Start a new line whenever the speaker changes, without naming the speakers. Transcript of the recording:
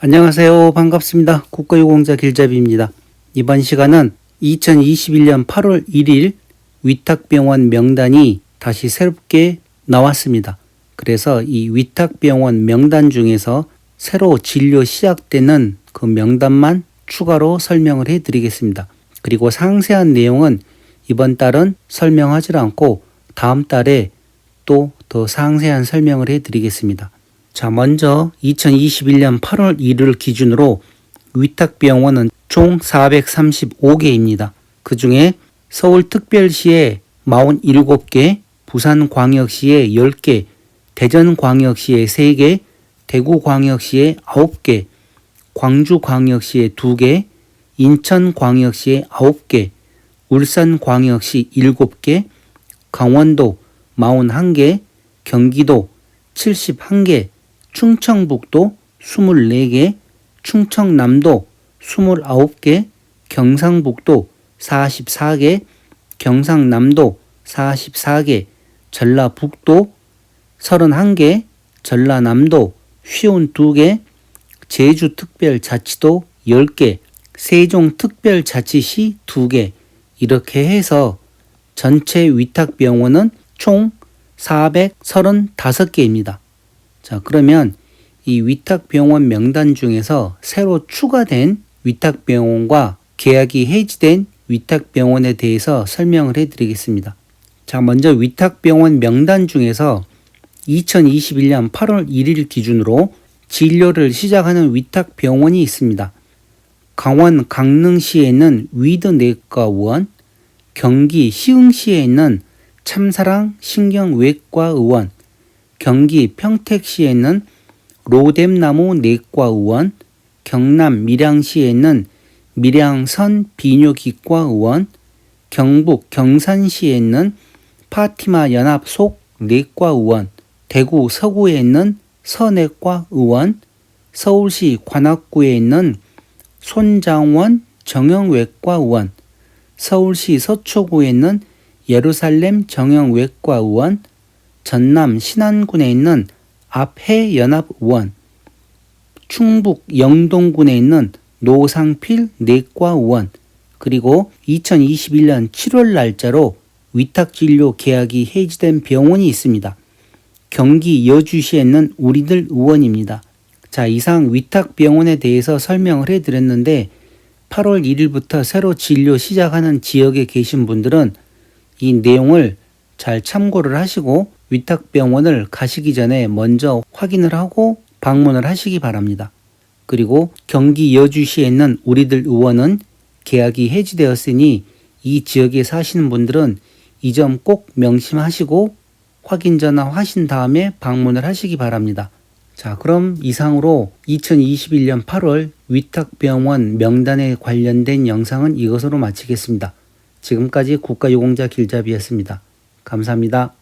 안녕하세요. 반갑습니다. 국가유공자 길잡이입니다. 이번 시간은 2021년 8월 1일 위탁병원 명단이 다시 새롭게 나왔습니다. 그래서 이 위탁병원 명단 중에서 새로 진료 시작되는 그 명단만 추가로 설명을 해 드리겠습니다. 그리고 상세한 내용은 이번 달은 설명하지 않고 다음 달에 또 더 상세한 설명을 해 드리겠습니다. 자, 먼저 2021년 8월 1일 기준으로 위탁 병원은 총 435개입니다. 그 중에 서울특별시에 47개, 부산광역시에 10개, 대전광역시에 3개, 대구광역시에 9개, 광주광역시에 2개, 인천광역시에 9개, 울산광역시 7개, 강원도 41개, 경기도 71개, 충청북도 24개, 충청남도 29개, 경상북도 44개, 경상남도 44개, 전라북도 31개, 전라남도 52개, 제주특별자치도 10개, 세종특별자치시 2개, 이렇게 해서 전체 위탁병원은 총 435개입니다. 자, 그러면 이 위탁병원 명단 중에서 새로 추가된 위탁병원과 계약이 해지된 위탁병원에 대해서 설명을 해 드리겠습니다. 자, 먼저 위탁병원 명단 중에서 2021년 8월 1일 기준으로 진료를 시작하는 위탁병원이 있습니다. 강원 강릉시에 있는 위드 내과의원, 경기 시흥시에 있는 참사랑 신경외과 의원, 경기 평택시에 있는 로뎀나무 내과 의원, 경남 밀양시에 있는 밀양선 비뇨기과 의원, 경북 경산시에 있는 파티마 연합 속 내과 의원, 대구 서구에 있는 서내과 의원, 서울시 관악구에 있는 손장원 정형외과 의원, 서울시 서초구에 있는 예루살렘 정형외과 의원, 전남 신안군에 있는 앞해연합의원, 충북 영동군에 있는 노상필 내과의원, 그리고 2021년 7월 날짜로 위탁진료 계약이 해지된 병원이 있습니다. 경기 여주시에 있는 우리들 의원입니다. 자, 이상 위탁병원에 대해서 설명을 해드렸는데 8월 1일부터 새로 진료 시작하는 지역에 계신 분들은 이 내용을 잘 참고를 하시고 위탁병원을 가시기 전에 먼저 확인을 하고 방문을 하시기 바랍니다. 그리고 경기 여주시에 있는 우리들 의원은 계약이 해지되었으니 이 지역에 사시는 분들은 이 점 꼭 명심하시고 확인 전화 하신 다음에 방문을 하시기 바랍니다. 자, 그럼 이상으로 2021년 8월 위탁병원 명단에 관련된 영상은 이것으로 마치겠습니다. 지금까지 국가유공자 길잡이였습니다. 감사합니다.